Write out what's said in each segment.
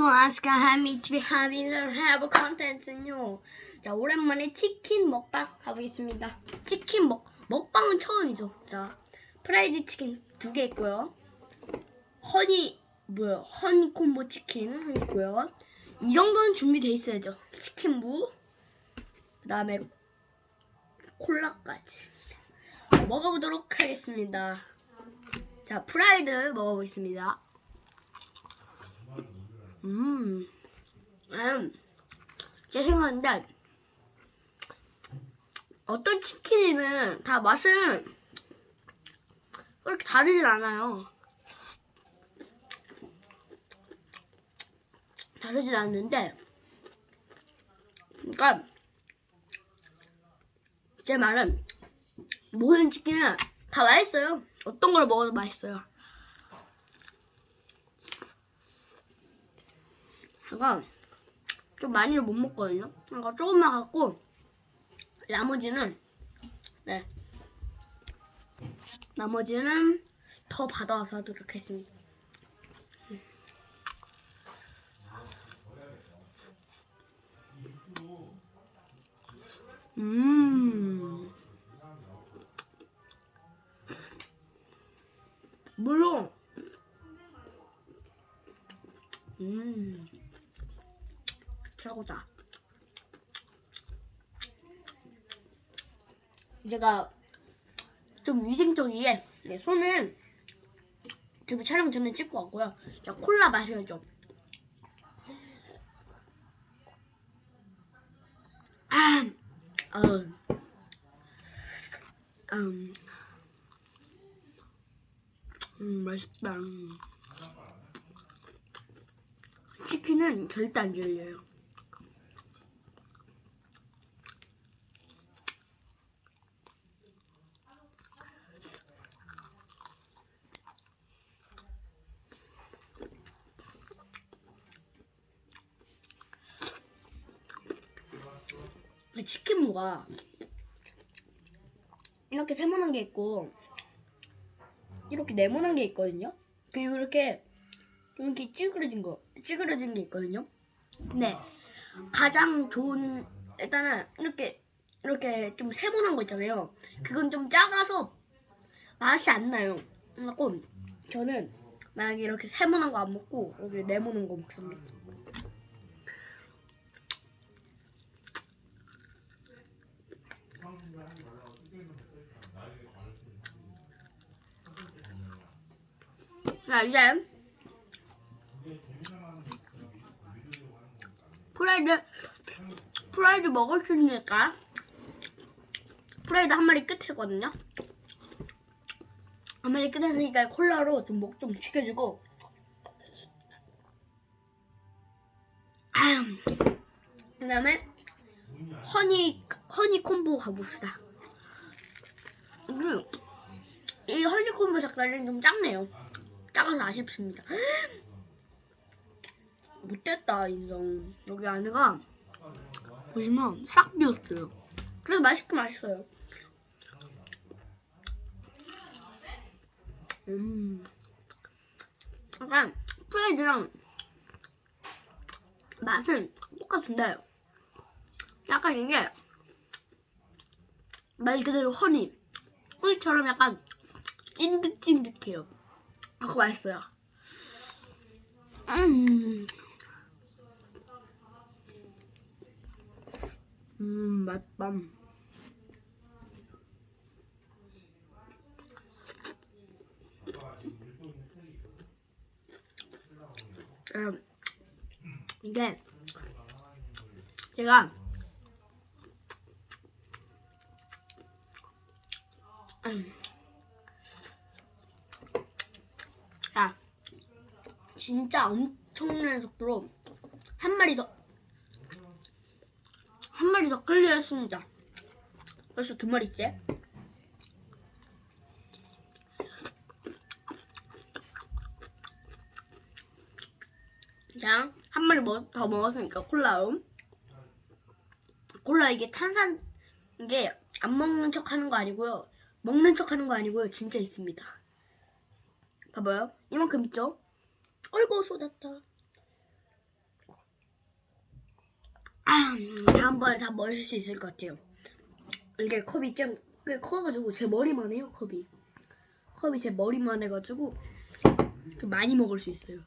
To be having a have content은요. 자 오랜만에 치킨 먹방 가보겠습니다. 치킨 먹 먹방은 처음이죠. 자 프라이드 치킨 두 개 있고요. 허니 뭐야 허니 콤보 치킨 있고요. 이 정도는 준비돼 있어야죠. 치킨 무 그다음에 콜라까지 먹어보도록 하겠습니다. 자 프라이드 먹어보겠습니다. 음, 음, 제 생각인데 어떤 치킨이는 다 맛은 그렇게 다르진 않아요. 다르진 않는데, 그러니까 제 말은 모든 치킨은 다 맛있어요. 어떤 걸 먹어도 맛있어요. 제가 좀 많이를 못 먹거든요. 그러니까 조금만 갖고 나머지는 네 나머지는 더 받아와서 하도록 하겠습니다. 음 물론 음 최고다. 제가 좀 위생적이게 네, 손은 지금 촬영 전에 찍고 왔고요. 자 콜라 마셔야죠. 아, 음, 음, 음 맛있다. 치킨은 절대 안 질려요. 치킨 무가 이렇게 세모난 게 있고 이렇게 네모난 게 있거든요. 그리고 이렇게 좀 이렇게 찌그러진 거, 찌그러진 게 있거든요. 근데 가장 좋은 일단은 이렇게 이렇게 좀 세모난 거 있잖아요. 그건 좀 작아서 맛이 안 나요. 그래갖고 저는 만약에 이렇게 세모난 거 안 먹고 이렇게 네모난 거 먹습니다. 자 이제 프라이드 프라이드 먹을 수 있으니까 프라이드 한 마리 끝이거든요. 한 마리 끝했으니까 콜라로 좀 목 좀 축여주고 아, 그다음에 허니 허니 콤보 가봅시다. 음, 이 허니 콤보 닭다리는 좀 작네요. 작아서 아쉽습니다. 못됐다 인성. 여기 안에가 보시면 싹 비었어요. 그래도 맛있긴 맛있어요. 음, 약간 프라이드랑 맛은 똑같은데 약간 이게 말 그대로 허니 꿀처럼 약간 찐득찐득해요. 아, 그거 맛있어요. 음. 음, 맛밤. 음, 이게 제가 음, 자, 진짜 엄청난 속도로 한 마리 더, 한 마리 더 끌려 했습니다. 벌써 두 마리째. 자, 한 마리 먹- 더 먹었으니까 콜라로. 콜라 이게 탄산, 이게 안 먹는 척 하는 거 아니고요. 먹는 척 하는 거 아니고요. 진짜 있습니다. 봐봐요. 이만큼 있죠? 어이구 쏟았다. 음, 다음번에 다 먹을 수 있을 것 같아요. 이게 컵이 좀 꽤 커가지고 제 머리만 해요 컵이. 컵이 제 머리만 해가지고 많이 먹을 수 있어요.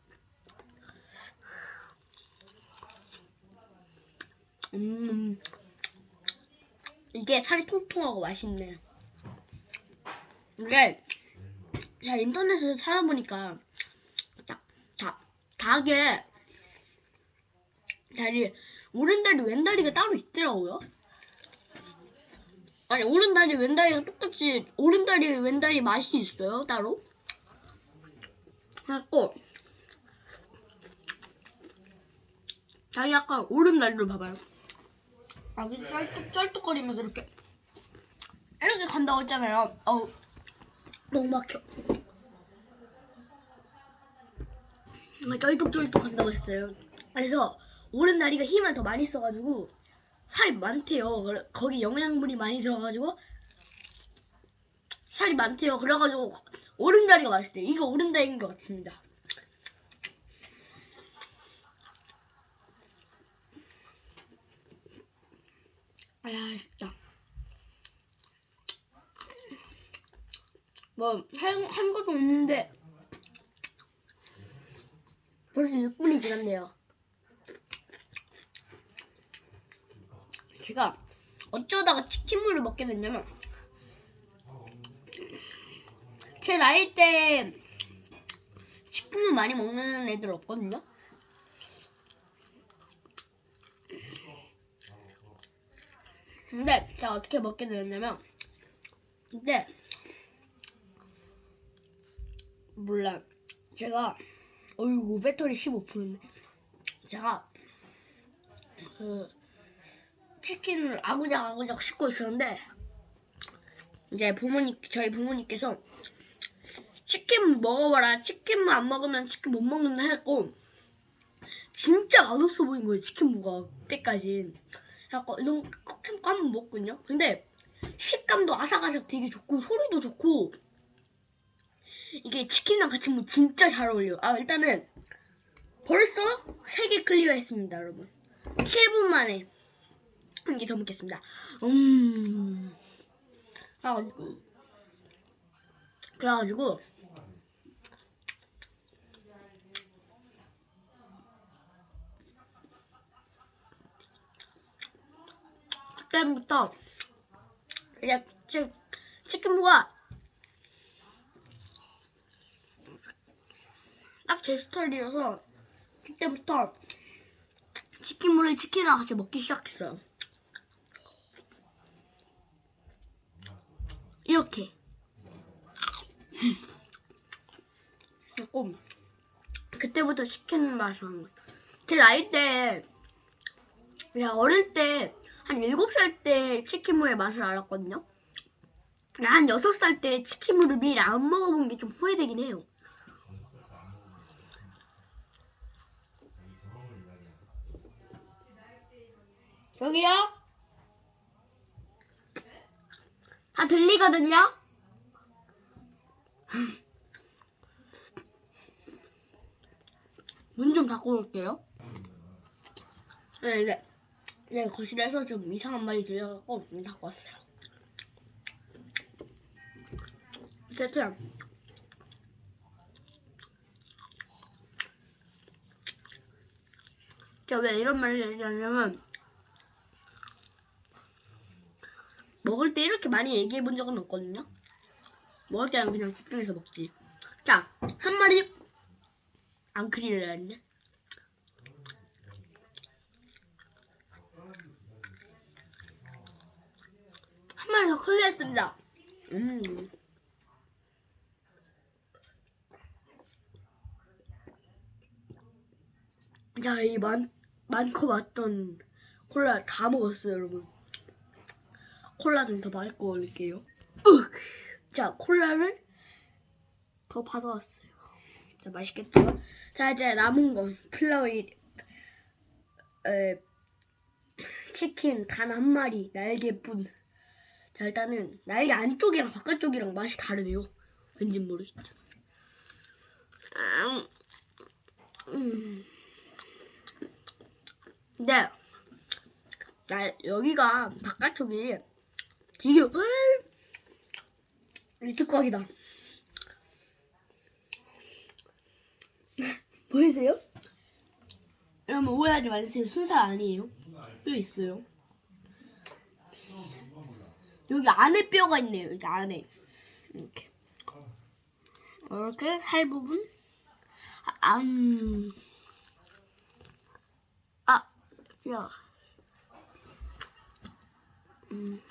음, 이게 살이 통통하고 맛있네. 이게 제가 인터넷에서 찾아보니까 다, 다, 닭의 다리, 오른다리, 왼다리가 따로 있더라고요. 아니, 오른다리, 왼다리가 똑같이, 오른다리, 왼다리 맛이 있어요, 따로. 그래갖고, 다리 약간 오른다리로 봐봐요. 아, 그 쩔뚝, 쩔뚝거리면서 이렇게, 이렇게 간다고 했잖아요. 어우, 너무 막혀. 아, 쩔뚝쩔뚝 한다고 했어요. 그래서 오른다리가 힘을 더 많이 써가지고 살이 많대요. 거기 영양분이 많이 들어가지고 살이 많대요. 그래가지고 오른 다리가 맛있대요. 이거 오른 다리인 것 같습니다. 아야 진짜 뭐 한 한 것도 없는데 벌써 6분이 지났네요. 제가 어쩌다가 치킨물을 먹게 됐냐면 제 나이 때 치킨물 많이 먹는 애들 없거든요. 근데 제가 어떻게 먹게 되었냐면 이때 몰라 제가 어이구 배터리 15%인데 제가 그 치킨을 아구작 아구작 씹고 있었는데 이제 부모님 저희 부모님께서 치킨 먹어봐라. 치킨 안 먹으면 치킨 못 먹는다 했고 진짜 맛없어 보인 거예요 치킨 무가 그때까진. 그래갖고 이런 꼭 참고 한번 먹거든요. 근데 식감도 아삭아삭 되게 좋고 소리도 좋고 이게 치킨이랑 같이 먹으면 진짜 잘 어울려요 아 일단은 벌써 3개 클리어 했습니다 여러분 7분 만에 한 개 더 먹겠습니다. 음. 아, 그래가지고 그때부터 그냥 치, 치킨무가 딱 제 스타일이라서 그때부터 치킨물을 치킨이랑 같이 먹기 시작했어요. 이렇게. 조금 그때부터 치킨 맛이 나는. 제 나이 때 그냥 어릴 때 한 7살 때 치킨물의 맛을 알았거든요. 한 6살 때 치킨물을 미리 안 먹어본 게 좀 후회되긴 해요. 저기요? 다 들리거든요? 문 좀 닫고 올게요. 네, 네. 네, 거실에서 좀 이상한 말이 들려갖고 문 닫고 왔어요. 어쨌든 제가 왜 이런 말을 얘기하냐면 먹을 때 이렇게 많이 얘기해 본 적은 없거든요. 먹을 때는 그냥 집중해서 먹지. 자, 한 마리 앙크리를 했네. 한 마리 더 클리어했습니다. 음. 자, 이 많, 많고 많던 콜라 다 먹었어요, 여러분. 콜라 좀더 맑고 올릴게요. 으! 자, 콜라를 더 받아왔어요. 자, 맛있겠죠? 자, 이제 남은 건 플라워이, 에, 치킨 단 한 마리, 날개뿐. 자, 일단은 날개 안쪽이랑 바깥쪽이랑 맛이 다르네요. 왠지 모르겠죠. 음, 음. 네. 나 여기가 바깥쪽이 되게 리트곽이다. 보이세요? 여러분 오해하지 마세요. 순살 아니에요. 뼈 있어요. 여기 안에 뼈가 있네요. 여기 안에 이렇게 이렇게 살 부분 아, 안 아, 뼈. 음.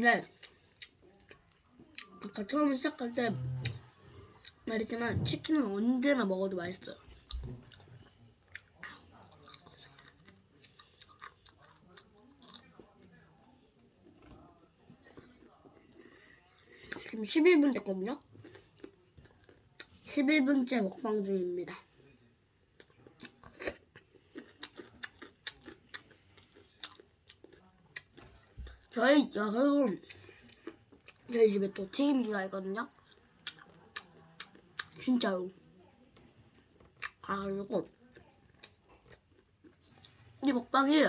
네. 아까 처음 시작할 때 말했지만 치킨은 언제나 먹어도 맛있어요. 지금 11분 됐거든요. 11분째 먹방 중입니다. 저희 여러분 저희 집에 또 튀김기가 있거든요. 진짜로. 아 그리고 이 먹방이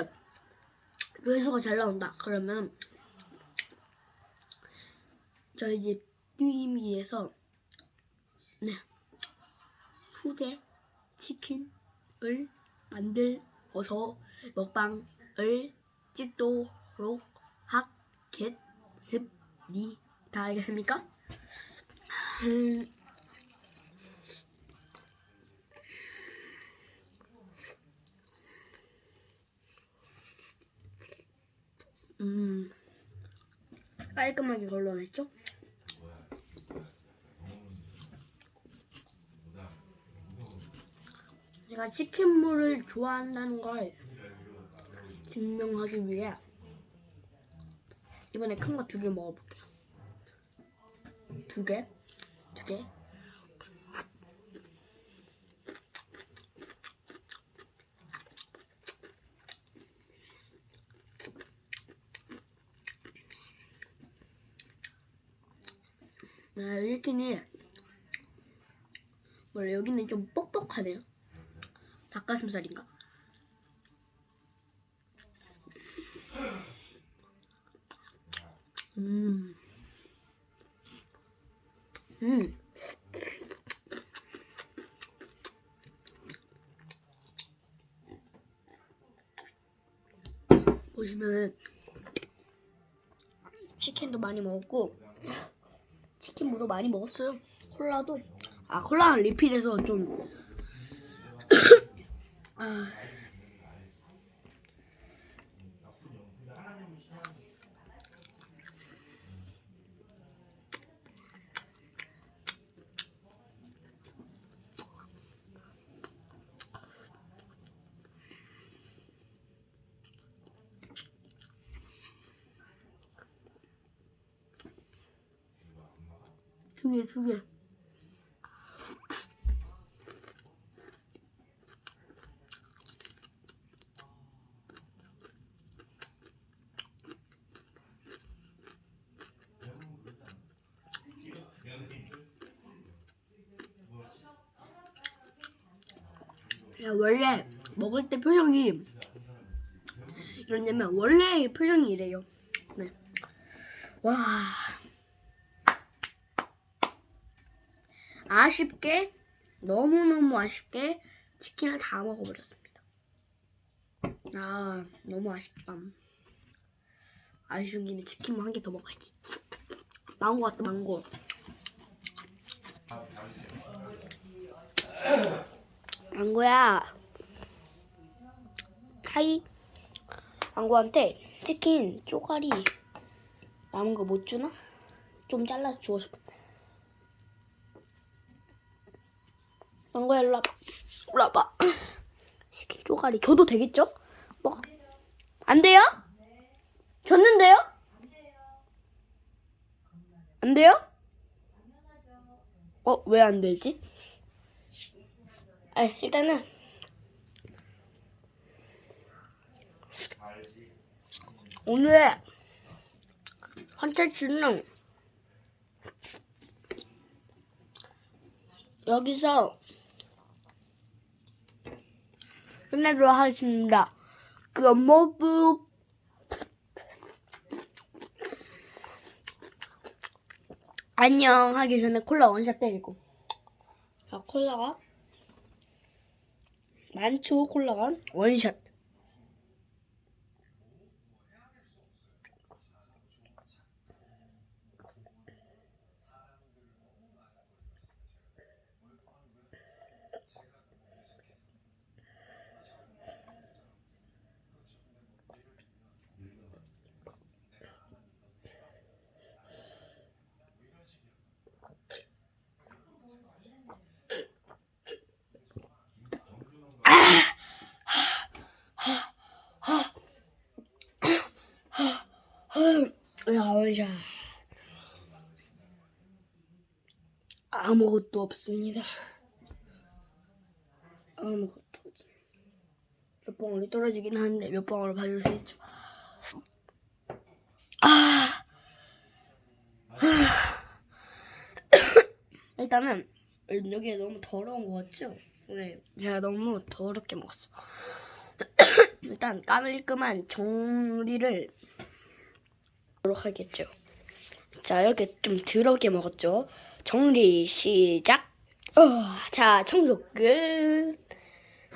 조회수가 잘 나온다. 그러면 저희 집 튀김기에서 네 수제 치킨을 만들어서 먹방을 찍도록 하겠습니다. 알겠습니까? 음, 음, 깔끔하게 걸러냈죠? 제가 치킨물을 좋아한다는 걸 증명하기 위해 이번에 큰 거 두 개 먹어볼게요. 두 개, 두 개. 아, 치킨이 원래 여기는 좀 뻑뻑하네요. 닭가슴살인가? 음. 음. 보시면은 치킨도 많이 먹었고 치킨무도 많이 먹었어요. 콜라도 아 콜라는 리필해서 좀 아. 두 개, 두 개. 야, 원래 먹을 때 표정이 이러냐면 원래 표정이 이래요. 네. 와. 아쉽게 너무너무 아쉽게 치킨을 다 먹어버렸습니다. 아 너무 아쉽다. 아쉬운 김에 치킨 한개 더 먹어야지. 망고 같다 망고. 망고야. 하이. 망고한테 치킨 쪼가리 남은 거 못 주나? 좀 잘라서 주고 싶어. 망고야 일로 와봐. 일로 와봐. 치킨 쪼가리 줘도 되겠죠? 뭐? 안 돼요? 줬는데요? 안 돼요? 어, 왜 안 되지? 아, 일단은 오늘의 컨텐츠는 여기서 끝내도록 하겠습니다. 그 모브 안녕 하기 전에 콜라 원샷 때리고. 자 콜라가? 많죠 콜라가 원샷 야 원샷 아무것도 없습니다. 아무것도 없습니다. 몇 방울이 떨어지긴 하는데 몇 방울을 봐줄 수 있죠? 아! 일단은 여기 너무 더러운 거 같죠? 네, 제가 너무 더럽게 먹었어. 일단 정리를 하도록 하겠죠. 자, 이렇게 좀 더럽게 먹었죠. 정리 시작. 어, 자, 청소 끝.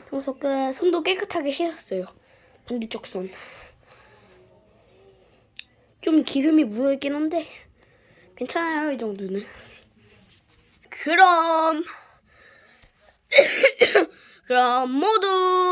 청소 끝. 손도 깨끗하게 씻었어요. 반대쪽 손. 좀 기름이 묻어있긴 한데 괜찮아요, 이 정도는. 그럼 그럼 모두